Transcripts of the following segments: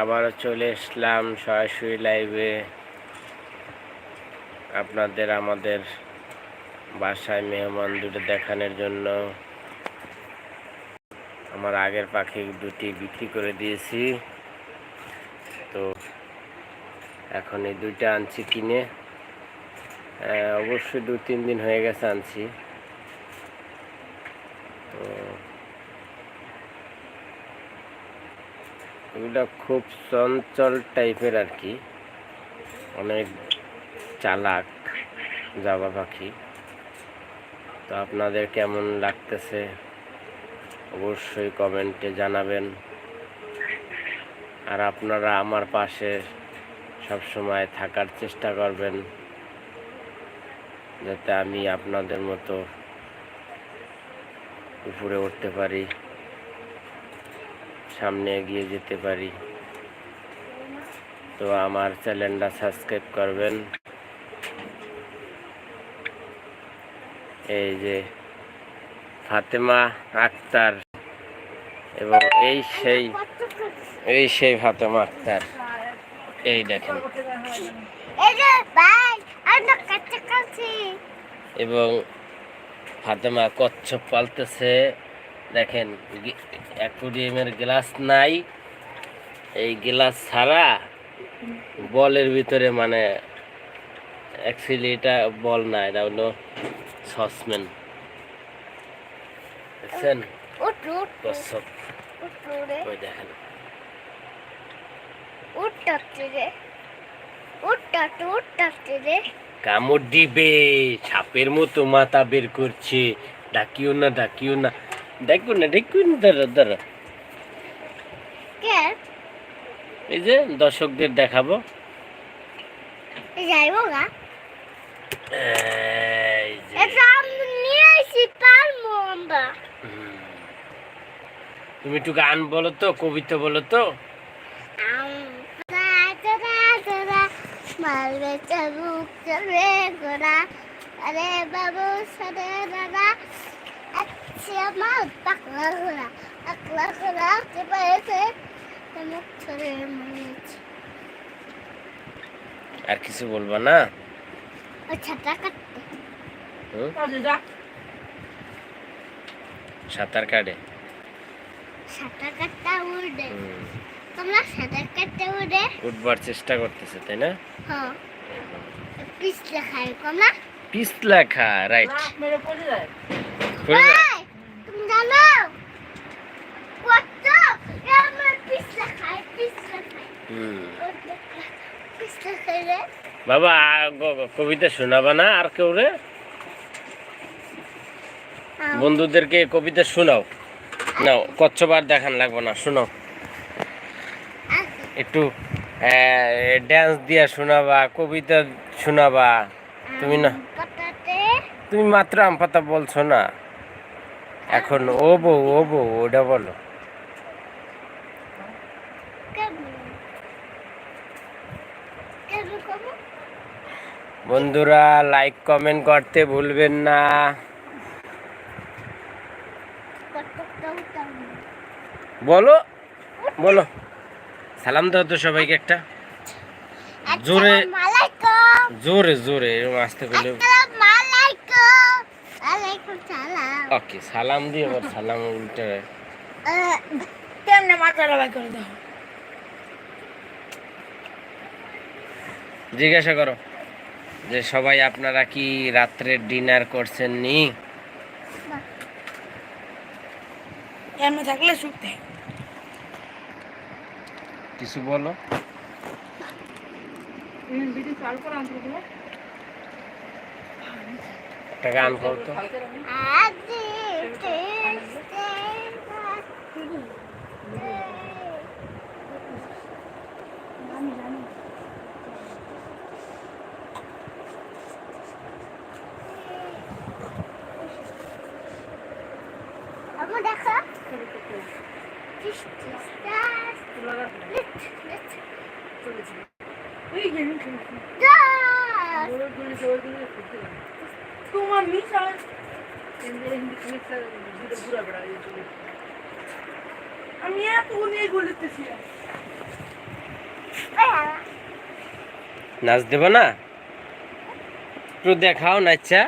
আবারও চলে এসলাম সরাসরি লাইভে আপনাদের, আমাদের বাসায় মেহমান দুটো দেখানোর জন্য। আমার আগের পাখি দুটি বিক্রি করে দিয়েছি। তো এখন এই দুইটা আনছি কিনে। অবশ্যই দু তিন দিন হয়ে গেছে আনছি। তো এগুলো খুব চঞ্চল টাইপের আর কি। অনেক চালাক জাবা পাখি। তো আপনাদের কেমন লাগতেছে? অবশ্যই কমেন্টে জানাবেন। আর আপনারা আমার পাশে সব সময় থাকার চেষ্টা করবেন। যাতে আমি আপনাদের মতো উপরে উঠতে পারি। সামনে এগিয়ে যেতে পারি। তো আমার চ্যানেলটা সাবস্ক্রাইব করবেন। এই যে ফাতেমা আক্তার এবং এই সেই এই সেই ফাতেমা আক্তার। এই দেখেন। এবং ফাতেমা কচ্ছপ পালতেছে। দেখেন অ্যাকুরিয়ামের গ্লাস নাই। এই গ্লাস ছাড়া বলের ভিতরে মানে অ্যাকচুয়ালি এটা বল না এটা হলো সসম্যান। দেখছেন? রে। ওই দেখেন। কামড় দিবে সাপের মতো মাথা বের করছে। ডাকিও না ডাকিও না। ডাকিও না ডাকিও না দাঁড়া দাঁড়া এই যে দর্শকদের দেখাবো। যাইবো গা। তুমি একটু গান বলো তো কবিতা বলো তো। মারবে চাবুক চলবে গোড়া আরে বাবু সারে দাদা আমার পাকলা ঘোড়া পাকলা ঘোড়া কে পেয়েছে মুখ ছড়ে মরেছে আর কিছু বলবা না? সাঁতার কাটে? সাঁতার কাটতে উঠে হুম। তোমরা সাঁতার কাটতে উঠে উঠবার চেষ্টা করতেছে তাই না? হ্যাঁ। পিছলে খাই কমলা পিছলা খা রাইট জানো কত আমার পিছলে খাই পিছলে খাই পিছলে খাই রে বাবা কবিতা শোনাবা না আর কেউ রে? বন্ধুদেরকে কবিতা শোনাও। নাও কচ্ছবার দেখান লাগবে না শোনাও। একটু ড্যান্স দিয়া শোনাবা কবিতা শোনাবা। তুমি না তুমি মাত্র আম পাতা বলছো না। এখন ও বউ ও বউ ওটা বলো কেমন কেমন কেমন বন্ধুরা লাইক কমেন্ট করতে ভুলবেন না। বলো বলো। সালাম দাও তো সবাইকে একটা। জোরে- জোরে জোরে, এরকম আসতে করলে ওকে, সালাম দিয়ে আবার সালাম উল্টে জিজ্ঞাসা করো। যে সবাই আপনারা কি রাত্রের ডিনার করছেন নি? থাকলে কিছু বলো। একটা গান করতো আজি তেস্তে আমার দেখা আমি এত নিয়ে গুলিতেছিলাম নাচ দেব না? একটু দেখাও নাচা।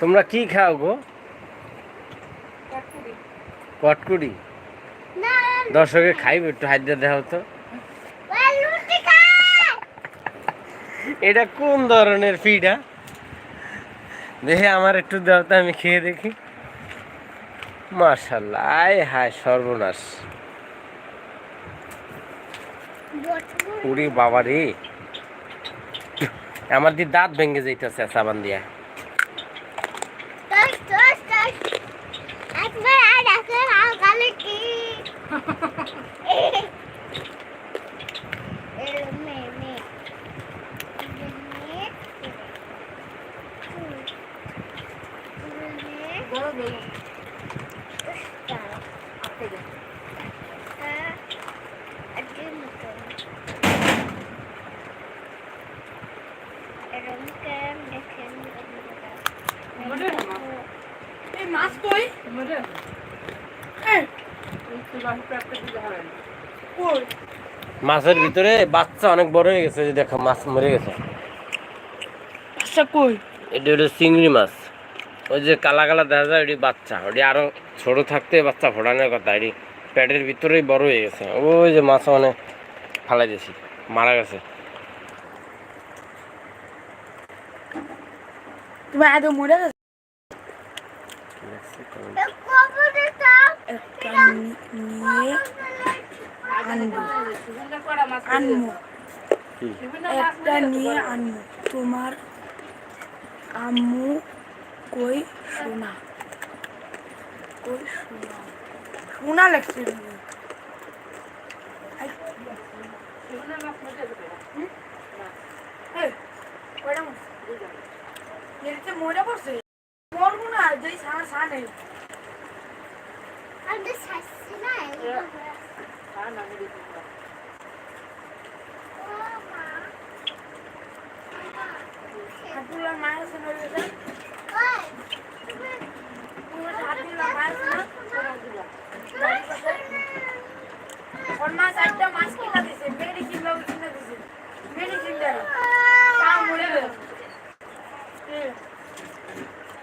তোমরা কি খাও গো? কটকুড়ি? দর্শকে খাইবে একটু হাইদা দেখাও তো। এটা কোন ধরনের পিঠা? দেখে আমার একটু দাও তো আমি খেয়ে দেখি। মার্শাল্লাহ আয় হায় সর্বনাশ। উড়ি বাবা রে আমার দি দাঁত ভেঙে যাইতেছে সাবান দিয়া। মাছ কই মাছের ভিতরে বাচ্চা অনেক বড় হয়ে গেছে যে দেখো মাছ মরে গেছে। কই? এটা হলো চিংড়ি মাছ। ওই যে কালা কালা দেখা যায় ওটি বাচ্চা। ওটি আরও ছোট থাকতে বাচ্চা ফোটানোর কথা এটি পেটের ভিতরেই বড় হয়ে গেছে। ওই যে মাছ অনেক ফালাই দিয়েছি মারা গেছে। তুমি এত মরে গেছে নিয়ে আনব আনব? একটা নিয়ে আনব তোমার আম্মু কই সোনা কই সোনা লাগছে মরে পড়ছে? মরবো না যেই সানা সা নেই আব্দুল্লাহ মায়ের সঙ্গে রয়েছে মায়ের সঙ্গে। ওর মা চারটা মাছ কিনা দিছে মেডিসিন লোক কিনা দিছে। মেডিসিন দেয় তা মরে গেল তো